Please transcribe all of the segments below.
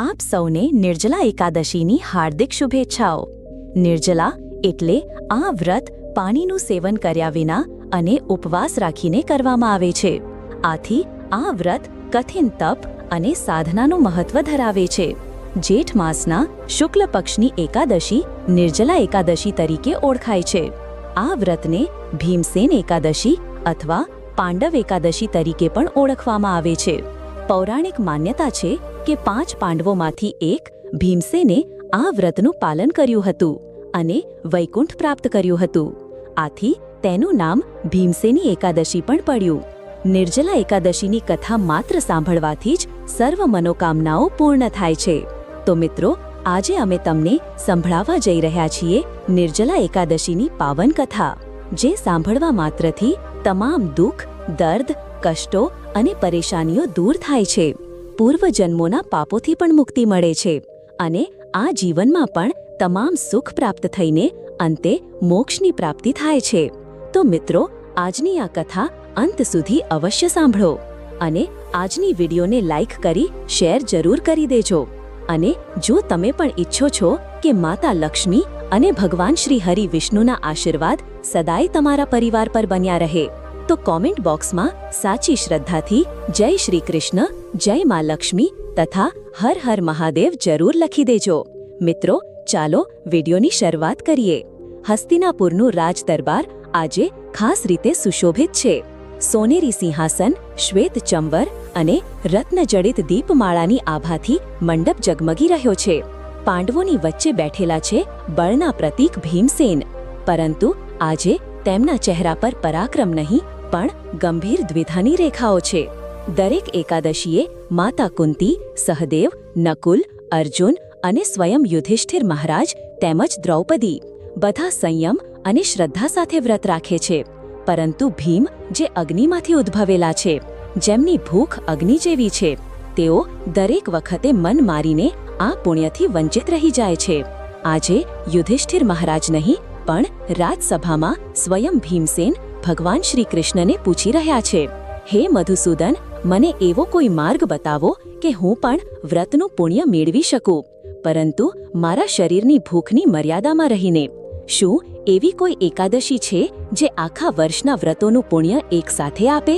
આપ સૌને નિર્જલા એકાદશીની હાર્દિક શુભેચ્છાઓ. નિર્જલા એટલે આ વ્રત પાણીનું સેવન કર્યા વિના અને ઉપવાસ રાખીને કરવામાં આવે છે. આથી આ વ્રત કઠિન તપ અને સાધનાનું મહત્વ ધરાવે છે. જેઠ માસના શુક્લ પક્ષની એકાદશી નિર્જલા એકાદશી તરીકે ઓળખાય છે. આ વ્રતને ભીમસેન એકાદશી અથવા પાંડવ એકાદશી તરીકે પણ ઓળખવામાં આવે છે. પૌરાણિક માન્યતા છે કે પાંચ પાંડવોમાંથી એક ભીમસેને આ વ્રતનું પાલન કર્યું હતું અને વૈકુંઠ પ્રાપ્ત કર્યું હતું. આથી તેનું નામ ભીમસેની એકાદશી પણ પડ્યું. નિર્જલા એકાદશીની કથા માત્ર સાંભળવાથી જ સર્વ મનોકામનાઓ પૂર્ણ થાય છે. તો મિત્રો, આજે અમે તમને સંભળાવવા જઈ રહ્યા છીએ નિર્જલા એકાદશીની પાવન કથા, જે સાંભળવા માત્રથી તમામ દુઃખ, દર્દ, કષ્ટો અને પરેશાનીઓ દૂર થાય છે. પૂર્વજન્મોના પાપોથી પણ મુક્તિ મળે છે અને આ જીવનમાં પણ તમામ સુખ પ્રાપ્ત થઈને અંતે મોક્ષની પ્રાપ્તિ થાય છે. તો મિત્રો, આજની આ કથા અંત સુધી અવશ્ય સાંભળો અને આજની વિડીયોને લાઈક કરી, શેર જરૂર કરી દેજો અને જો તમે પણ ઈચ્છો છો કે માતા લક્ષ્મી અને ભગવાન શ્રી હરિ વિષ્ણુના આશીર્વાદ સદાય તમારા પરિવાર પર બન્યા રહે તો કોમેન્ટ બોક્સમાં સાચી શ્રદ્ધાથી જય શ્રી કૃષ્ણ, જય મા લક્ષ્મી તથા હર હર મહાદેવ જરૂર લખી દેજો. મિત્રો, ચાલો વિડીયોની શરૂઆત કરીએ. હસ્તિનાપુરનું રાજ દરબાર આજે ખાસ રીતે સુશોભિત છે. સોનેરી સિંહાસન, શ્વેત ચંબર અને રત્નજડિત દીપમાળાની આભાથી મંડપ જગમગી રહ્યો છે. પાંડવોની વચ્ચે બેઠેલા છે બળના પ્રતીક ભીમસેન. પરંતુ આજે તેમના ચહેરા પર પરાક્રમ નહીં પણ ગંભીર દ્વિધાની રેખાઓ છે. દરેક એકાદશીએ માતા કુંતી, સહદેવ, નકુલ, અર્જુન અને સ્વયં યુધિષ્ઠિર મહારાજ તેમજ દ્રૌપદી બધા સંયમ અને શ્રદ્ધા સાથે વ્રત રાખે છે. પરંતુ ભીમ જે અગ્નિમાંથી ઉદ્ભવેલા છે, જેમની ભૂખ અગ્નિ જેવી છે, તેઓ દરેક વખતે મન મારીને આ પુણ્યથી વંચિત રહી જાય છે. આજે યુધિષ્ઠિર મહારાજ નહીં, પણ રાજસભામાં સ્વયં ભીમસેન ભગવાન શ્રી કૃષ્ણને પૂછી રહ્યા છે, હે મધુસૂદન, મને એવો કોઈ માર્ગ બતાવો કે હું પણ વ્રતનું પુણ્ય મેળવી શકું, પરંતુ મારા શરીરની ભૂખની મર્યાદામાં રહીને? શું એવી કોઈ એકાદશી છે જે આખા વર્ષના વ્રતોનું પુણ્ય એકસાથે આપે?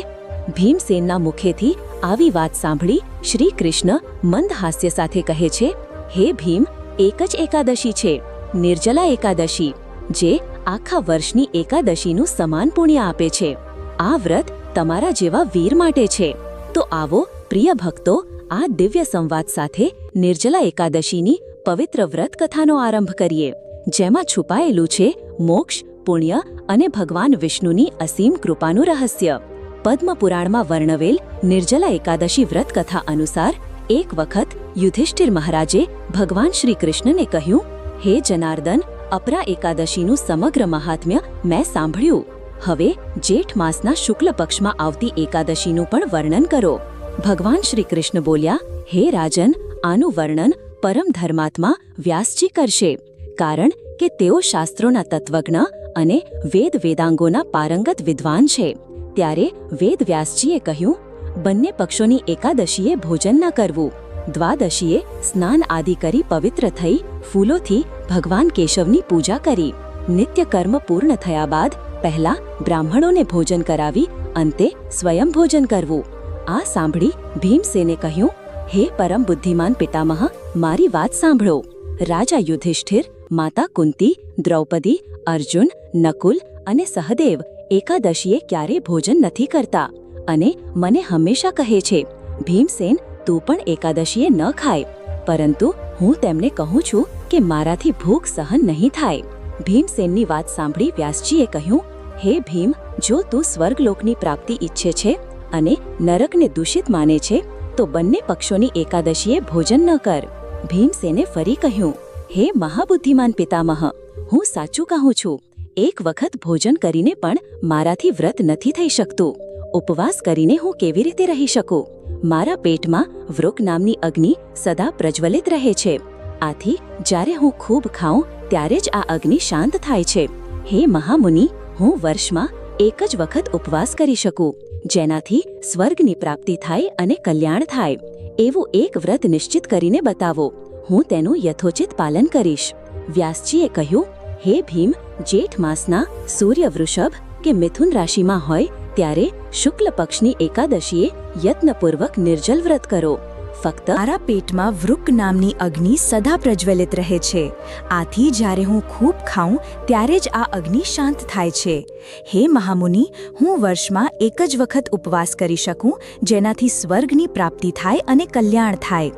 ભીમસેનના મુખેથી આવી વાત સાંભળી શ્રી કૃષ્ણ મંદ હાસ્ય સાથે કહે છે, હે ભીમ, એક જ એકાદશી છે, નિર્જલા એકાદશી, જે આખા વર્ષની એકાદશીનું સમાન પુણ્ય આપે છે. આ વ્રત તમારા જેવા વીર માટે છે. તો આવો, પ્રિય ભક્તો, આ દિવ્ય સંવાદ સાથે નિર્જલા એકાદશીની પવિત્ર વ્રત કથાનો આરંભ કરીએ, જેમાં છુપાયેલું છે મોક્ષ, પુણ્ય અને ભગવાન વિષ્ણુની અસીમ કૃપાનું રહસ્ય. પદ્મપુરાણમાં વર્ણવેલ નિર્જલા એકાદશી વ્રત કથા અનુસાર એક વખત યુધિષ્ઠિર મહારાજે ભગવાન શ્રી કૃષ્ણને કહ્યું, હે જનાર્દન અપરા એકાદશીનું સમગ્ર મહાત્મ્ય મેં સાંભળ્યું. હવે જેઠ માસના શુક્લ પક્ષમાં આવતી એકાદશીનું પણ વર્ણન કરો. ભગવાન શ્રી કૃષ્ણ બોલ્યા, હે રાજન, આનું વર્ણન પરમ ધર્માત્મા વ્યાસજી કરશે. કારણ કે તેઓ શાસ્ત્રોના તત્વજ્ઞ અને વેદ વેદાંગોના પારંગત વિદ્વાન છે. ત્યારે વેદ વ્યાસજીએ કહ્યું, બંને પક્ષોની એકાદશીએ ભોજન ન કરવું. દ્વાદશીએ સ્નાન આદિ કરી પવિત્ર થઈ ફૂલોથી ભગવાન કેશવની પૂજા કરી. નિત્ય કર્મ પૂર્ણ થયા બાદ પહેલા બ્રાહ્મણોને ભોજન કરાવી અંતે સ્વયં ભોજન કરવું. આ સાંભળી ભીમસેને કહ્યું, હે પરમ બુદ્ધિમાન પિતામહ, મારી વાત સાંભળો. રાજા યુધિષ્ઠિર, માતા કુંતી, દ્રૌપદી, અર્જુન, નકુલ અને સહદેવ એકાદશીએ ક્યારે ભોજન નથી કરતા અને મને હંમેશા કહે છે, ભીમસેન તું પણ એકાદશીએ ન ખાય. પરંતુ હું તેમને કહું છું કે મારાથી ભૂખ સહન નહીં થાય. ભીમસેનની વાત સાંભળી વ્યાસજીએ કહ્યું, હે ભીમ, જો તું સ્વર્ગલોકની પ્રાપ્તિ ઈચ્છે છે અને નરકને દૂષિત માને છે, તો બંને પક્ષોની એકાદશીએ ભોજન ન કર. ભીમસેને ફરી કહ્યું, હે મહાબુદ્ધિમાન પિતામહ, હું સાચું કહું છું. એક વખત ભોજન કરીને પણ મારાથી વ્રત નથી થઈ શકતું. ઉપવાસ કરીને હું કેવી રીતે રહી શકું? મારા પેટમાં વૃક નામની અગ્નિ સદા પ્રજ્વલિત રહે છે. આથી જ્યારે હું ખૂબ ખાઉં, ત્યારે જ આ અગ્નિ શાંત થાય છે. હે મહામુનિ, હું વર્ષમાં એક જ વખત ઉપવાસ કરી શકું, જેનાથી સ્વર્ગની પ્રાપ્તિ થાય અને કલ્યાણ થાય. એવું એક વ્રત નિશ્ચિત કરીને બતાવો. હું તેનું યથોચિત પાલન કરીશ. વ્યાસજીએ કહ્યું, હે ભીમ, જેઠ માસના સૂર્ય વૃષભ કે મિથુન રાશિમાં હોય ત્યારે શુક્લ પક્ષની એકાદશીએ યત્નપૂર્વક નિર્જલ વ્રત કરો. ફક્ત મારા પેટમાં વૃક નામની અગ્નિ સદા પ્રજ્વલિત રહે છે. આથી જ્યારે હું ખૂબ ખાઉં ત્યારે જ આ અગ્નિ શાંત થાય છે. હે મહામુનિ, હું વર્ષમાં એક જ વખત ઉપવાસ કરી શકું, જેનાથી સ્વર્ગની પ્રાપ્તિ થાય અને કલ્યાણ થાય.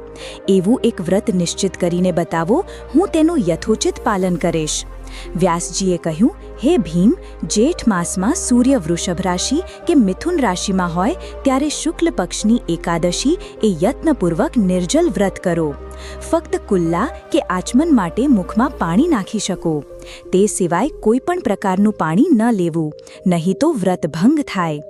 એવું એક વ્રત નિશ્ચિત કરીને બતાવો, હું તેનું યથોચિત પાલન કરીશ. વ્યાસજીએ કહ્યું, હે ભીમ, જેઠ માસમાં સૂર્ય વૃષભ રાશિ કે મિથુન રાશિમાં હોય ત્યારે શુક્લ પક્ષની એકાદશી એ યત્નપૂર્વક નિર્જલ વ્રત કરો. ફક્ત કુલ્લા કે આચમન માટે મુખમાં પાણી નાખી શકો. તે સિવાય કોઈ પણ પ્રકારનું પાણી ન લેવું, નહીં તો વ્રત ભંગ થાય.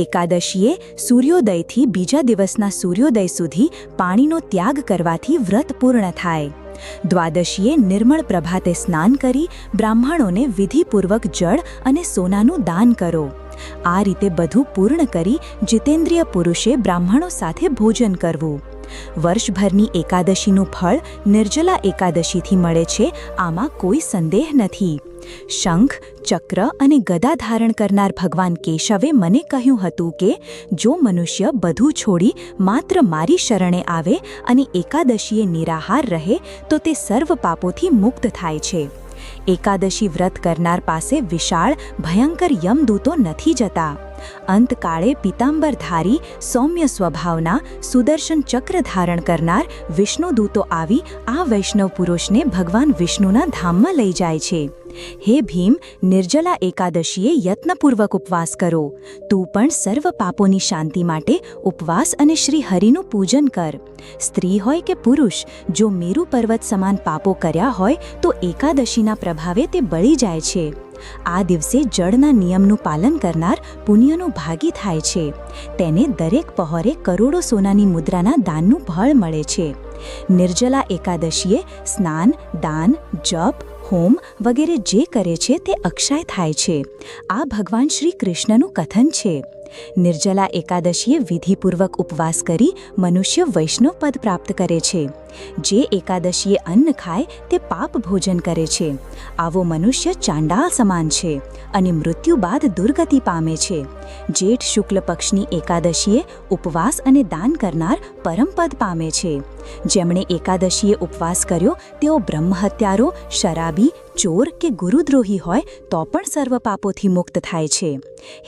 એકાદશીએ સૂર્યોદયથી બીજા દિવસના સૂર્યોદય સુધી પાણીનો ત્યાગ કરવાથી વ્રત પૂર્ણ થાય. દ્વાદશીએ નિર્મળ પ્રભાતે સ્નાન કરી બ્રાહ્મણોને વિધિપૂર્વક જળ અને સોનાનું દાન કરો. આ રીતે બધું પૂર્ણ કરી જીતેન્દ્રિય પુરુષે બ્રાહ્મણો સાથે ભોજન કરવું. વર્ષભરની એકાદશીનું ફળ નિર્જલા એકાદશીથી મળે છે, આમાં કોઈ સંદેહ નથી. શંખ, ચક્ર અને ગદા ધારણ કરનાર ભગવાન કેશવે મને કહ્યું હતું કે, જો મનુષ્ય બધું છોડી માત્ર મારી શરણે આવે અને એકાદશીએ નિરાહાર રહે, તો તે સર્વ પાપોથી મુક્ત થાય છે. એકાદશી વ્રત કરનાર પાસે વિશાળ, ભયંકર યમદૂતો નથી જતા. અંતકાળે પિતાંબરધારી સૌમ્ય સ્વભાવના સુદર્શન ચક્ર ધારણ કરનાર વિષ્ણુદૂતો આવી આ વૈષ્ણવ પુરુષને ભગવાન વિષ્ણુના ધામમાં લઈ જાય છે. હે ભીમ, નિર્જલા એકાદશીએ યત્નપૂર્વક ઉપવાસ કરો. તું પણ સર્વ પાપોની શાંતિ માટે ઉપવાસ અને શ્રી હરિનું પૂજન કર. સ્ત્રી હોય કે પુરુષ, જો મેરુ પર્વત સમાન પાપો કર્યા હોય તો એકાદશીના પ્રભાવે તે બળી જાય છે. આ દિવસે જળના નિયમનું પાલન કરનાર પુણ્યનો ભાગી થાય છે. તેને દરેક પહોરે કરોડો સોનાની મુદ્રાના દાનનું ફળ મળે છે. નિર્જલા એકાદશીએ સ્નાન, દાન, જપ, હોમ વગેરે જે કરે છે તે અક્ષય થાય છે. આ ભગવાન શ્રી કૃષ્ણનું કથન છે. નિર્જલા એકાદશીએ વિધિપૂર્વક ઉપવાસ કરી મનુષ્ય વૈષ્ણવ પદ પ્રાપ્ત કરે છે. જે એકાદશીએ અન્ન ખાય તે પાપ ભોજન કરે છે. આવો મનુષ્ય ચાંડાળ સમાન છે અને મૃત્યુ બાદ દુર્ગતિ પામે છે. જેઠ શુક્લ પક્ષની એકાદશીએ ઉપવાસ અને દાન કરનાર પરમપદ પામે છે. જેમણે એકાદશીએ ઉપવાસ કર્યો, તેઓ બ્રહ્મહત્યારો, શરાબી, ચોર કે ગુરુદ્રોહી હોય તો પણ સર્વ પાપોથી મુક્ત થાય છે.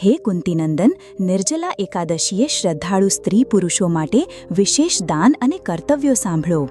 હે કુંતીનંદન, નિર્જલા એકાદશીએ શ્રદ્ધાળુ સ્ત્રી પુરુષો માટે વિશેષ દાન અને કર્તવ્યો સાંભળો.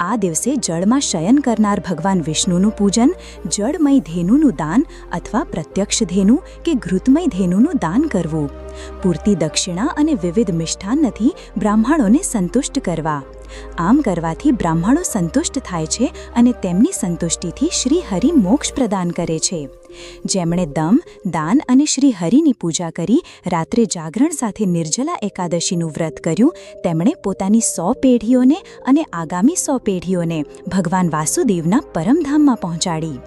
આ દિવસે જળમાં શયન કરનાર ભગવાન વિષ્ણુનું પૂજન, જળમય ધેનુનું દાન અથવા પ્રત્યક્ષ ધેનુ કે ઘૃતમય ધેનુનું દાન કરવું. પૂરતી દક્ષિણા અને વિવિધ મિષ્ઠાનથી બ્રાહ્મણોને સંતુષ્ટ કરવા. આમ કરવાથી બ્રાહ્મણો સંતુષ્ટ થાય છે અને તેમની સંતુષ્ટિથી શ્રી હરિ મોક્ષ પ્રદાન કરે છે. જેમણે દમ, દાન અને શ્રી હરિની પૂજા કરી, રાત્રે જાગરણ સાથે નિર્જલા એકાદશીનું વ્રત કર્યું, તેમણે પોતાની સો પેઢીઓને અને આગામી સો પેઢીઓને ભગવાન વાસુદેવના પરમધામમાં પહોંચાડી.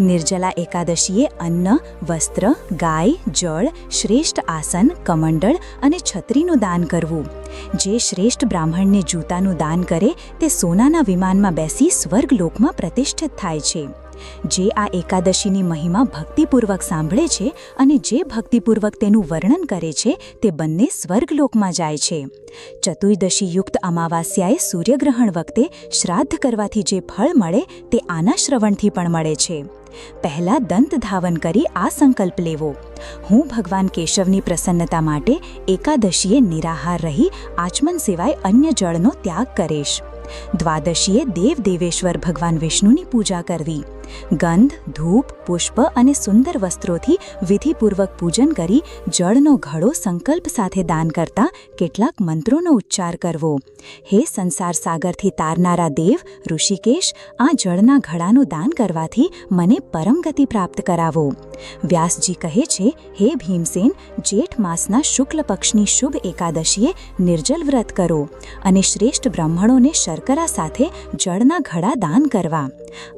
નિર્જલા એકાદશીએ અન્ન, વસ્ત્ર, ગાય, જળ, શ્રેષ્ઠ આસન, કમંડળ અને છત્રીનું દાન કરવું. જે શ્રેષ્ઠ બ્રાહ્મણને જૂતાનું દાન કરે તે સોનાના વિમાનમાં બેસી સ્વર્ગલોકમાં પ્રતિષ્ઠિત થાય છે. જે આ એકાદશીની મહિમા ભક્તિપૂર્વક સાંભળે છે અને જે ભક્તિપૂર્વક તેનું વર્ણન કરે છે, તે બંને સ્વર્ગલોકમાં જાય છે. ચતુર્દશીયુક્ત અમાવાસ્યાએ સૂર્યગ્રહણ વખતે શ્રાદ્ધ કરવાથી જે ફળ મળે, તે આના શ્રવણથી પણ મળે છે. પહેલા દંત ધાવન કરી આ સંકલ્પ લેવો. હું ભગવાન કેશવની પ્રસન્નતા માટે એકાદશીએ નિરાહાર રહી, આચમન સિવાય અન્ય જળનો ત્યાગ કરીશ. દ્વાદશીએ દેવ દેવેશ્વર ભગવાન વિષ્ણુની પૂજા કરવી. ગંધ, ધૂપ, પુષ્પ અને સુંદર વસ્ત્રોથી વિધિપૂર્વક પૂજન કરી જળનો ઘડો સંકલ્પ સાથે દાન કરતા કેટલાક મંત્રોનો ઉચ્ચાર કરવો. હે સંસાર સાગરથી તારનારા દેવ, ઋષિકેશ, આ જળના ઘડાનું દાન કરવાથી મને પરમગતિ પ્રાપ્ત કરાવો. વ્યાસજી કહે છે, હે ભીમસેન, જેઠ માસના શુક્લ પક્ષની શુભ એકાદશીએ નિર્જલ વ્રત કરો અને શ્રેષ્ઠ બ્રાહ્મણોને શર્કરા સાથે જળના ઘડા દાન કરવા.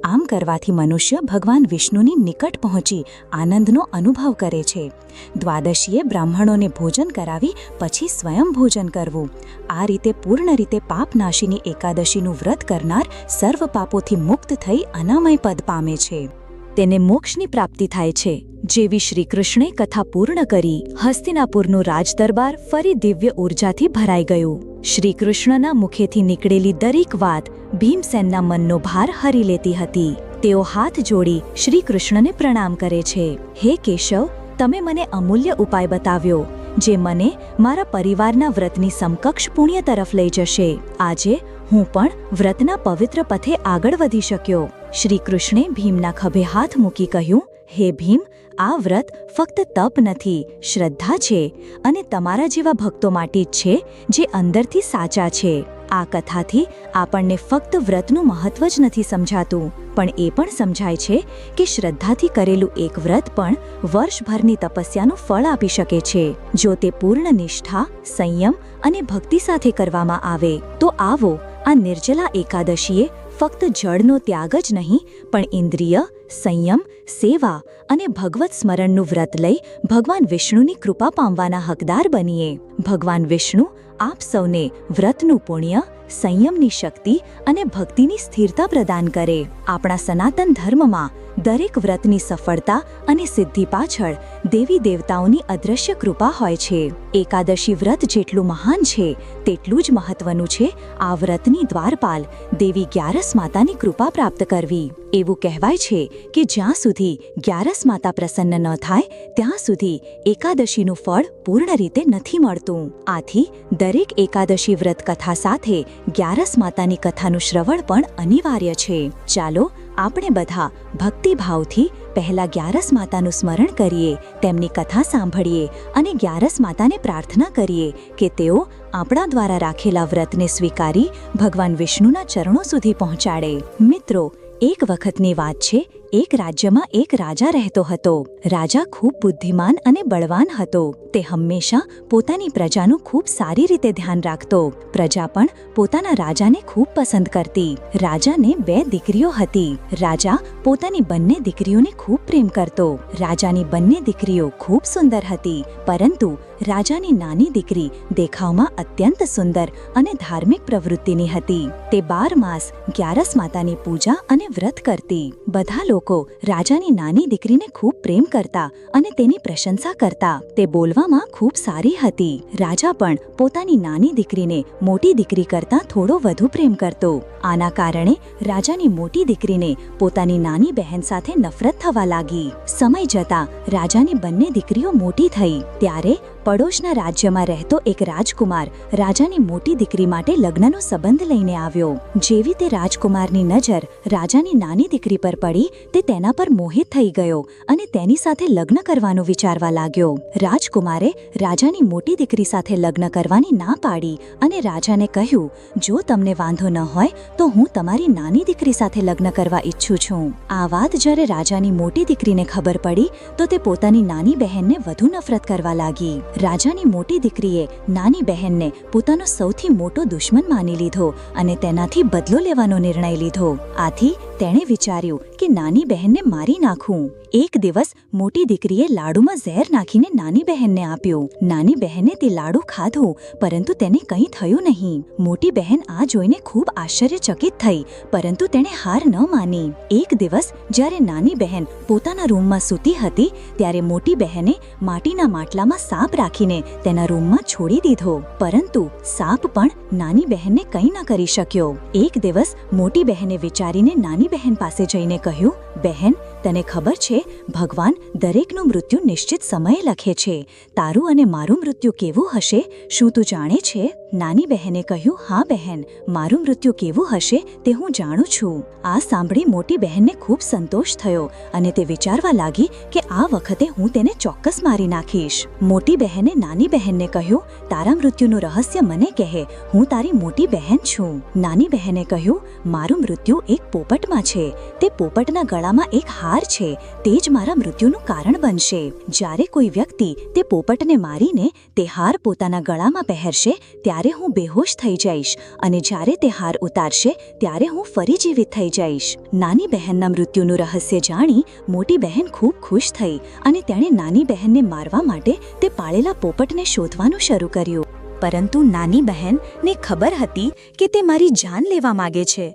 આમ કરવાથી મનુષ્ય ભગવાન વિષ્ણુની નિકટ પહોંચી આનંદનો અનુભવ કરે છે. દ્વાદશીએ બ્રાહ્મણોને ભોજન કરાવી પછી સ્વયં ભોજન કરવું. આ રીતે પૂર્ણ રીતે પાપનાશીની એકાદશીનું વ્રત કરનાર સર્વ પાપોથી મુક્ત થઈ અનામય પદ પામે છે. તેને મોક્ષની પ્રાપ્તિ થાય છે. જેવી શ્રી કૃષ્ણે કથા પૂર્ણ કરી હસ્તિનાપુરનું રાજદરબાર ફરી દિવ્ય ઉર્જાથી ભરાઈ ગયું. શ્રી કૃષ્ણના મુખેથી નીકળેલી દરેક વાત ભીમસેનના મનનો ભાર હરી લેતી હતી. તેઓ હાથ જોડી શ્રી કૃષ્ણને પ્રણામ કરે છે. હે કેશવ, તમે મને અમૂલ્ય ઉપાય બતાવ્યો, જે મને મારા પરિવારના વ્રતની સમકક્ષ પુણ્ય તરફ લઈ જશે. આજે હું પણ વ્રતના પવિત્ર પથે આગળ વધી શક્યો. શ્રી કૃષ્ણે ભીમના ખભે હાથ મૂકી કહ્યું, હે ભીમ આ વ્રત ફક્ત તપ નથી, શ્રદ્ધા છે અને તમારા જેવા ભક્તો માટે જ છે જે અંદરથી સાચા છે. આ કથાથી આપણને ફક્ત વ્રતનું મહત્વ જ નથી સમજાતું, પણ એ પણ સમજાય છે કે શ્રદ્ધાથી કરેલું એક વ્રત પણ વર્ષભરની તપસ્યાનું ફળ આપી શકે છે. જો તે પૂર્ણ નિષ્ઠા, સંયમ અને ભક્તિ સાથે કરવામાં આવે, તો આવો આ નિર્જલા એકાદશીએ ફક્ત જળનો ત્યાગ જ નહીં, પણ ઇન્દ્રિય સંયમ, સેવા અને ભગવત સ્મરણનું વ્રત લઈ ભગવાન વિષ્ણુની કૃપા પામવાના હકદાર બનીએ. ભગવાન વિષ્ણુ આપ સૌને વ્રતનું પુણ્ય, સંયમની શક્તિ અને ભક્તિની સ્થિરતા પ્રદાન કરે. આપણા સનાતન ધર્મમાં દરેક વ્રતની સફળતા અને સિદ્ધિ પાછળ દેવી દેવતાઓની અદ્રશ્ય કૃપા હોય છે. એકાદશી વ્રત જેટલું મહાન છે, તેટલું જ મહત્વનું છે આ વ્રતની દ્વારપાલ દેવી ગ્યારસ માતાની કૃપા પ્રાપ્ત કરવી. એવું કહેવાય છે કે જ્યાં સુધી ગ્યારસ માતા પ્રસન્ન ન થાય, ત્યાં સુધી એકાદશીનું ફળ પૂર્ણ રીતે નથી મળતું. આથી દરેક એકાદશી વ્રત કથા સાથે ગ્યારસ માતાની કથાનું શ્રવણ પણ અનિવાર્ય છે. ચાલો આપણે બધા ભક્તિભાવથી પહેલા ગ્યારસ માતાનું સ્મરણ કરીએ, તેમની કથા સાંભળીએ અને ગ્યારસ માતાને પ્રાર્થના કરીએ કે તેઓ આપણા દ્વારા રાખેલા વ્રતને સ્વીકારી ભગવાન વિષ્ણુના ચરણો સુધી પહોંચાડે. મિત્રો એક વખતની વાત છે, એક રાજ્યમાં એક રાજા રહેતો હતો. રાજા ખૂબ બુદ્ધિમાન અને બળવાન હતો. તે હંમેશા પોતાની પ્રજાનું ખૂબ સારી રીતે ધ્યાન રાખતો. પ્રજા પણ પોતાના રાજાને ખૂબ પસંદ કરતી. રાજાને બે દીકરીઓ હતી. રાજા પોતાની બંને દીકરીઓને ખૂબ પ્રેમ કરતો. રાજાની બંને દીકરીઓ ખૂબ સુંદર હતી, પરંતુ રાજાની નાની દીકરી દેખાવમાં અત્યંત સુંદર અને ધાર્મિક પ્રવૃત્તિની હતી. તે બાર માસ ગ્યારસ માતાની પૂજા અને વ્રત કરતી. બધા લોકો રાજાની નાની દીકરીને ખૂબ પ્રેમ કરતા અને તેની પ્રશંસા કરતા. તે બોલવામાં ખૂબ સારી હતી. રાજા પણ પોતાની નાની દીકરીને મોટી દીકરી કરતાં થોડો વધુ પ્રેમ કરતો. આના કારણે રાજાની મોટી દીકરીને પોતાની નાની બહેન સાથે નફરત થવા લાગી. સમય જતા રાજાની બંને દીકરીઓ મોટી થઈ. ત્યારે પડોશના રાજ્યમાં રહેતો એક રાજકુમાર રાજાની મોટી દીકરી માટે લગ્નનો સંબંધ લઈને આવ્યો. જેવી તે રાજકુમારની નજર રાજાની નાની દીકરી પર પડી, તે તેના પર મોહિત થઈ ગયો અને તેની સાથે લગ્ન કરવાનું વિચારવા લાગ્યો. રાજકુમારે રાજાની મોટી દીકરી સાથે લગ્ન કરવાની ના પાડી અને રાજાને કહ્યું, જો તમને વાંધો ન હોય, તો હું તમારી નાની દીકરી સાથે લગ્ન કરવા ઈચ્છું છું. આ વાત જ્યારે રાજાની મોટી દીકરીને ખબર પડી, તો તે પોતાની નાની બહેનને વધુ નફરત કરવા લાગી. રાજાની મોટી દીકરીએ નાની બહેનને પોતાનો સૌથી મોટો દુશ્મન માની લીધો અને તેનાથી બદલો લેવાનો નિર્ણય લીધો. આથી તેણે વિચાર્યું કે નાની બહેનને મારી નાખું. એક દિવસ મોટી દીકરીએ લાડુમાં ઝેર નાખીને નાની બહેનને આપ્યો. નાની બહેને તે લાડુ ખાધું, પરંતુ તેને કંઈ થયું નહીં. મોટી બહેન આ જોઈને ખૂબ આશ્ચર્યચકિત થઈ, પરંતુ તેણે હાર ન માની. એક દિવસ જ્યારે નાની બહેન પોતાના રૂમમાં સૂતી હતી, ત્યારે મોટી બહેને માટીના માટલામાં સાપ રાખીને તેના રૂમમાં છોડી દીધો. પરંતુ સાપ પણ નાની બહેનને કંઈ ન કરી શક્યો. એક દિવસ મોટી બહેને વિચારીને નાની બહેન પાસે જઈને કહ્યું, બહેન તને ખબર છે, ભગવાન દરેકનું મૃત્યુ નિશ્ચિત સમયે લખે છે. તારું અને મારું મૃત્યુ કેવું હશે, શું તું જાણે છે? નાની બહેને કહ્યું, હા, બહેન, મારું મૃત્યુ કેવું હશે તે હું જાણું છું. આ સાંભળી મોટી બહેનને ખૂબ સંતોષ થયો અને તે વિચારવા લાગી કે આ વખતે હું તેને ચોક્કસ મારી નાખીશ. મોટી બહેને નાની બહેનને કહ્યું, તારા મૃત્યુનું રહસ્ય મને કહે, હું તારી મોટી બહેન છું. નાની બહેને કહ્યું, મારું મૃત્યુ એક પોપટમાં છે. તે પોપટના ગળામાં એક હાર હાર છે, તે જ મારા મૃત્યુનું કારણ બનશે. જ્યારે કોઈ વ્યક્તિ તે પોપટને મારીને તે હાર પોતાના ગળામાં પહેરશે, ત્યારે હું બેહોશ થઈ જઈશ અને જ્યારે તે હાર ઉતારશે, ત્યારે હું ફરી જીવિત થઈ જઈશ. નાની બહેનના મૃત્યુનું રહસ્ય જાણી મોટી બહેન ખૂબ ખુશ થઈ અને તેણે નાની બહેનને મારવા માટે તે પાળેલા પોપટને શોધવાનું શરૂ કર્યું. પરંતુ નાની બહેનને ખબર હતી કે તે મારી જાન લેવા માગે છે.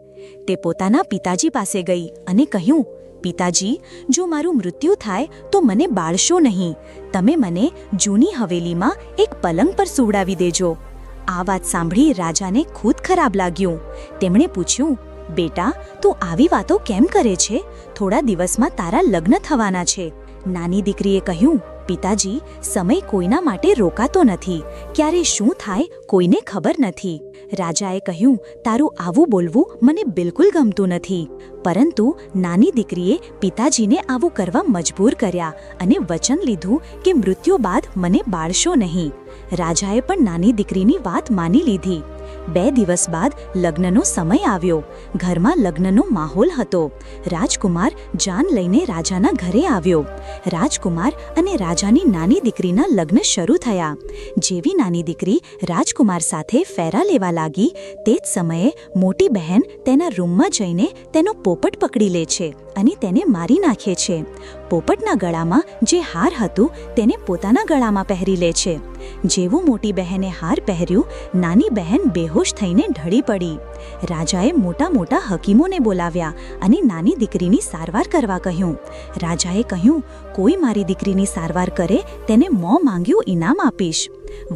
તે પોતાના પિતાજી પાસે ગઈ અને કહ્યું પિતાજી, જો મારું મૃત્યુ થાય, તો મને બાળશો નહીં. તમે મને જૂની હવેલીમાં એક પલંગ પર સુવડાવી દેજો. આ વાત સાંભળી રાજાને ખુદ ખરાબ લાગ્યું. તેમણે પૂછ્યું, બેટા, તું આવી વાતો કેમ કરે છે? થોડા દિવસમાં તારા લગ્ન થવાના છે. નાની દીકરીએ કહ્યું પિતાજી, સમય કોઈના માટે રોકાતો નથી. ક્યારે શું થાય કોઈને ખબર નથી. રાજાએ કહ્યું, તારું આવું બોલવું મને બિલકુલ ગમતું નથી. પરંતુ નાની દીકરીએ પિતાજીને આવું કરવા મજબૂર કર્યા અને વચન લીધું કે મૃત્યુ બાદ મને બાળશો નહીં. રાજાએ પણ નાની દીકરીની વાત માની લીધી. બે દિવસ બાદ લગ્નનો સમય આવ્યો. ઘરમાં લગ્નનો માહોલ હતો. રાજકુમાર જાન લઈને રાજાના ઘરે આવ્યો. રાજકુમાર અને રાજાની નાની દીકરીના લગ્ન શરૂ થયા. જેવી નાની દીકરી રાજકુમાર સાથે ફેરા લેવા લાગી, તે જ સમયે મોટી બહેન તેના રૂમમાં જઈને તેનો પોપટ પકડી લે છે અને તેને મારી નાખે છે. પોપટના ગળામાં જે હાર હતું, તેને પોતાના ગળામાં પહેરી લે છે. જેવું મોટી બહેને હાર પહેર્યું, નાની બહેન બેહોશ થઈને ઢળી પડી. રાજાએ મોટા મોટા હકીમોને બોલાવ્યા અને નાની દીકરીની સારવાર કરવા કહ્યું. રાજાએ કહ્યું, કોઈ મારી દીકરીની સારવાર કરે, તેને મોં માંગ્યું ઇનામ આપીશ.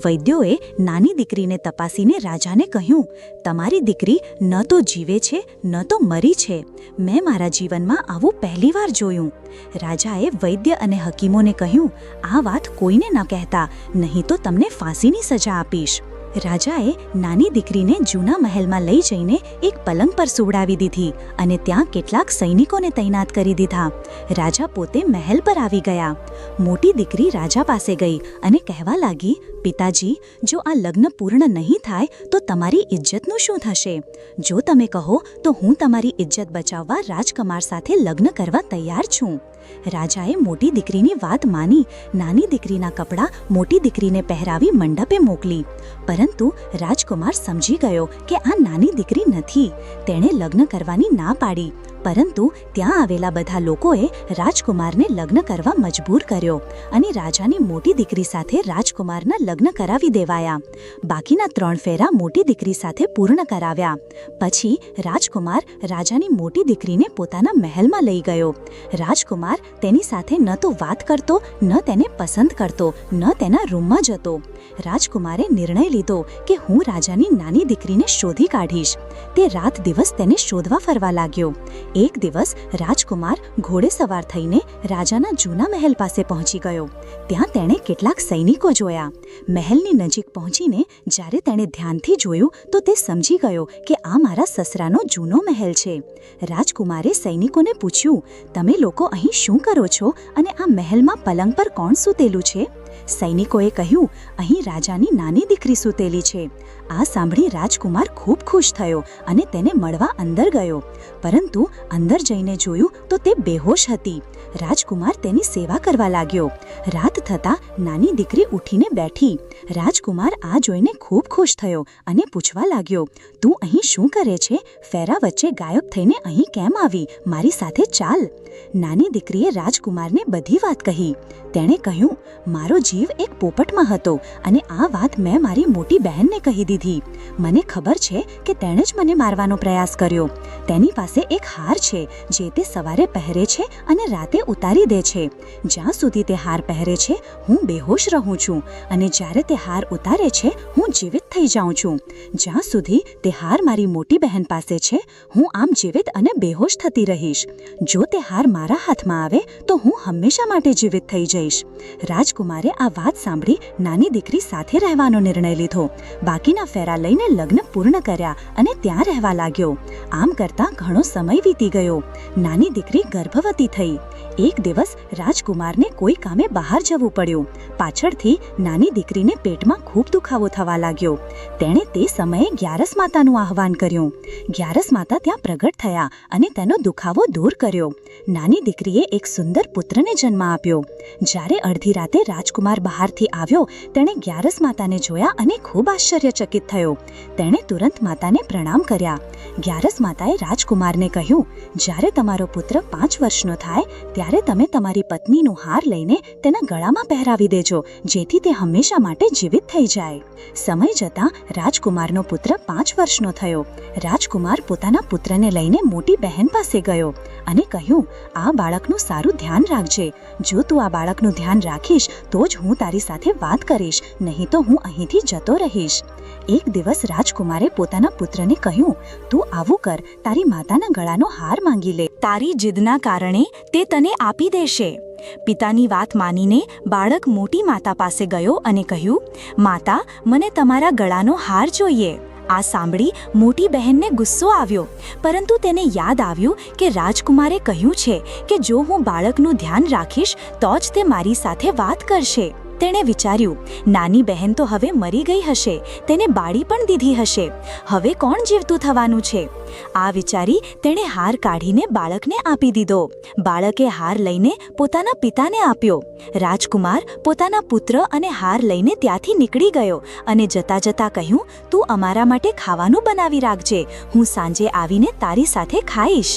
વૈદ્યોએ નાની દીકરીને તપાસીને રાજાને કહ્યું, તમારી દીકરી ન તો જીવે છે, ન તો મરી છે. મેં મારા જીવનમાં આવું પહેલીવાર જોયું. રાજાએ વૈદ્ય અને હકીમોને કહ્યું, આ વાત કોઈને ન કહેતા. નહીં તો તમને ફાંસીની સજા આપીશ. રાજાએ નાની દીકરીને જૂના મહેલમાં લઈ જઈને એક પલંગ પર સુવડાવી દીધી અને ત્યાં કેટલાક સૈનિકોને તૈનાત કરી દીધા. રાજા પોતે મહેલ પર આવી ગયા. મોટી દીકરી રાજા પાસે ગઈ અને કહેવા લાગી, પિતાજી, જો આ લગ્ન પૂર્ણ નહીં થાય, તો તમારી ઇજ્જતનું શું થશે? જો તમે કહો, તો હું તમારી ઇજ્જત બચાવવા રાજકુમાર સાથે લગ્ન કરવા તૈયાર છું. રાજાએ મોટી દીકરીની વાત માની. નાની દીકરીના કપડાં મોટી દીકરીને પહેરાવી મંડપે મોકલી. પરંતુ રાજકુમાર સમજી ગયો કે આ નાની દીકરી નથી. તેણે લગ્ન કરવાની ના પાડી. પરંતુ ત્યાં આવેલા બધા લોકોએ રાજકુમારને લગ્ન કરવા મજબૂર કર્યો અને રાજાની મોટી દીકરી સાથે રાજકુમારના લગ્ન કરાવી દેવાયા. બાકીના ત્રણ ફેરા મોટી દીકરી સાથે પૂર્ણ કરાવ્યા. પછી રાજકુમાર રાજાની મોટી દીકરીને પોતાના મહેલમાં લઈ ગયો. રાજકુમાર તેની સાથે ન તો વાત કરતો, ન તેને પસંદ કરતો, ન તેના રૂમમાં જતો. રાજકુમારે નિર્ણય લીધો કે હું રાજાની નાની દીકરીને શોધી કાઢીશ. તે રાત દિવસ તેને શોધવા ફરવા લાગ્યો. એક દિવસ રાજકુમાર ઘોડે સવાર થઈને રાજાના જૂના મહેલ પાસે પહોંચી ગયો. ત્યાં તેણે કેટલાક સૈનિકો જોયા. મહેલની નજીક પહોંચીને જ્યારે તેણે ધ્યાનથી જોયું તો તે સમજી ગયો કે આ મારા સસરાનો જૂનો મહેલ છે. રાજકુમારે સૈનિકોને પૂછ્યું, તમે લોકો અહીં શું કરો છો અને આ મહેલમાં પલંગ પર કોણ સૂતેલું છે? સૈનિકોએ કહ્યું, અહીં રાજાની નાની દીકરી સૂતેલી છે. આ સાંભળી રાજકુમાર ખૂબ ખુશ થયો અને તેને મળવા અંદર ગયો. પરંતુ અંદર જઈને જોયું તો તે બેહોશ હતી. રાજકુમાર તેની સેવા કરવા લાગ્યો. રાત થતાં નાની દીકરી ઉઠીને બેઠી. રાજકુમાર આ જોઈને ખૂબ ખુશ થયો અને પૂછવા લાગ્યો, તું અહીં શું કરે છે? ફેરા વચ્ચે ગાયબ થઈને અહીં કેમ આવી? મારી સાથે ચાલ. નાની દીકરીએ રાજકુમારને બધી વાત કહી. તેણે કહ્યું, મારો જીવ એક પોપટમાં હતો અને આ વાત મેં મારી મોટી બહેનને કહી દીધી. મને ખબર છે કે તેણે જ મને મારવાનો પ્રયાસ કર્યો. તેની પાસે એક હાર છે, જે તે સવારે પહેરે છે અને રાતે ઉતારી દે છે. જ્યાં સુધી તે હાર પહેરે છે, હું બેહોશ રહું છું અને જ્યારે તે હાર ઉતારે છે, હું જીવિત થઈ જાઉં છું. જ્યાં સુધી તે હાર મારી મોટી બહેન પાસે છે, હું આમ જીવિત અને બેહોશ થતી રહીશ. જો તે હાર મારા હાથમાં આવે તો હું હંમેશા માટે જીવિત થઈ જઈશ. રાજકુમારે આ વાત સાંભળી નાની દીકરી સાથે રહેવાનો નિર્ણય લીધો. બાકીના ફેરા લઈને લગ્ન પૂર્ણ કર્યા અને ત્યાં રહેવા લાગ્યો. આમ કરતાં ઘણો સમય વીતી ગયો. નાની દીકરી ગર્ભવતી થઈ. એક દિવસ રાજકુમારને કોઈ કામે બહાર જવું પડ્યું. પાછળથી નાની દીકરીને પેટમાં ખૂબ દુખાવો થવા લાગ્યો. તેણે તે સમયે ગ્યારસ માતાનું આહવાન કર્યું. ગ્યારસ માતા ત્યાં પ્રગટ થયા અને તેનો દુખાવો દૂર કર્યો. નાની દીકરીએ એક સુંદર પુત્રને જન્મ આપ્યો. જ્યારે અડધી રાતે રાજકુમાર બહારથી આવ્યો, તેણે ગ્યારસ માતાને જોયા અને ખૂબ આશ્ચર્યચકિત થયો. તેણે તુરંત માતાને પ્રણામ કર્યા. ગ્યારસ માતાએ રાજકુમારને કહ્યું, જ્યારે તમારો પુત્ર પાંચ વર્ષનો થાય, ત્યારે તમે તમારી પત્નીનું હાર લઈને તેના ગળામાં પહેરાવી દેજો, જેથી તે હંમેશા માટે જીવિત થઈ જાય. સમય જતાં રાજકુમારનો પુત્ર પાંચ વર્ષનો થયો. રાજકુમાર પોતાના પુત્રને લઈને મોટી બહેન પાસે ગયો અને કહ્યું આ બાળકનું સારું ધ્યાન રાખજે. જો તું આ બાળકનું ધ્યાન રાખીશ, તો જ હું તારી સાથે વાત કરીશ, નહીં તો હું અહીંથી જતો રહીશ. એક દિવસ રાજકુમારે પોતાના પુત્રને કહ્યું, તું આવું કર, તારી માતાના ગળાનો હાર માંગી લે. તારી જીદના કારણે તે તને આપી દેશે. પિતાની વાત માનીને બાળક મોટી માતા પાસે ગયો અને કહ્યું, માતા, મને તમારા ગળાનો હાર જોઈએ. આ સાંભળી મોટી બહેનને ગુસ્સો આવ્યો. પરંતુ તેને યાદ આવ્યું કે રાજકુમારે કહ્યું છે કે જો હું બાળકનું ધ્યાન રાખીશ, તો જ તે મારી સાથે વાત કરશે. તેણે વિચાર્યું, નાની બહેન તો હવે મરી ગઈ હશે, તેને બાળી પણ દીધી હશે. હવે કોણ જીવતું થવાનું છે? આ વિચારી તેણે હાર કાઢીને બાળકને આપી દીધો. બાળકે હાર લઈને પોતાના પિતાને આપ્યો. રાજકુમાર પોતાના પુત્ર અને હાર લઈને ત્યાંથી નીકળી ગયો અને જતા જતા કહ્યું, તું અમારા માટે ખાવાનું બનાવી રાખજે, હું સાંજે આવીને તારી સાથે ખાઈશ.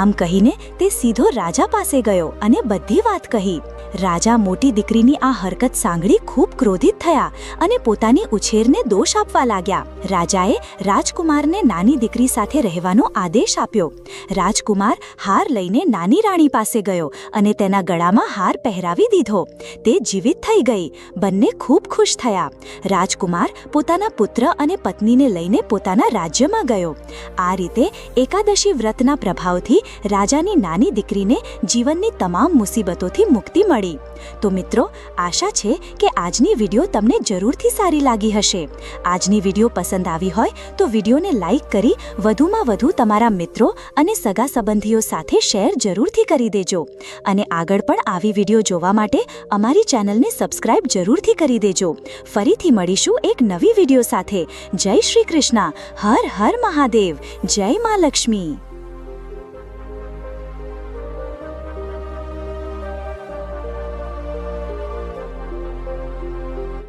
આમ કહીને તે સીધો રાજા પાસે ગયો અને બધી વાત કહી. રાજા મોટી દીકરીની આ હરકત સાંભળી ખૂબ ક્રોધિત થયા અને પોતાની ઉછેરને દોષ આપવા લાગ્યા. રાજાએ રાજકુમારને નાની દીકરી સાથે રહેવાનો આદેશ આપ્યો. રાજકુમાર હાર લઈને નાની રાણી પાસે ગયો અને તેના ગળામાં હાર પહેરાવી દીધો. તે જીવિત થઈ ગઈ. બંને ખૂબ ખુશ થયા. રાજકુમાર પોતાના પુત્ર અને પત્નીને લઈને પોતાના રાજ્યમાં ગયો. આ રીતે એકાદશી વ્રતના પ્રભાવથી રાજાની નાની દીકરીને જીવનની તમામ મુસીબતોથી મુક્તિ મળી. તો મિત્રો, આશા છે કે આજની વીડિયો તમને જરૂરથી સારી લાગી હશે. આજની વીડિયો પસંદ આવી હોય તો વિડીયોને લાઈક કરી વધુમાં વધુ તમારા મિત્રો અને સગા સંબંધીઓ સાથે શેર જરૂરથી કરી દેજો. અને આગળ પણ આવી વીડિયો જોવા માટે અમારી ચેનલને સબસ્ક્રાઇબ જરૂરથી કરી દેજો. ફરીથી મળીશું એક નવી વીડિયો સાથે. જય શ્રી કૃષ્ણ. હર હર મહાદેવ. જય મા લક્ષ્મી.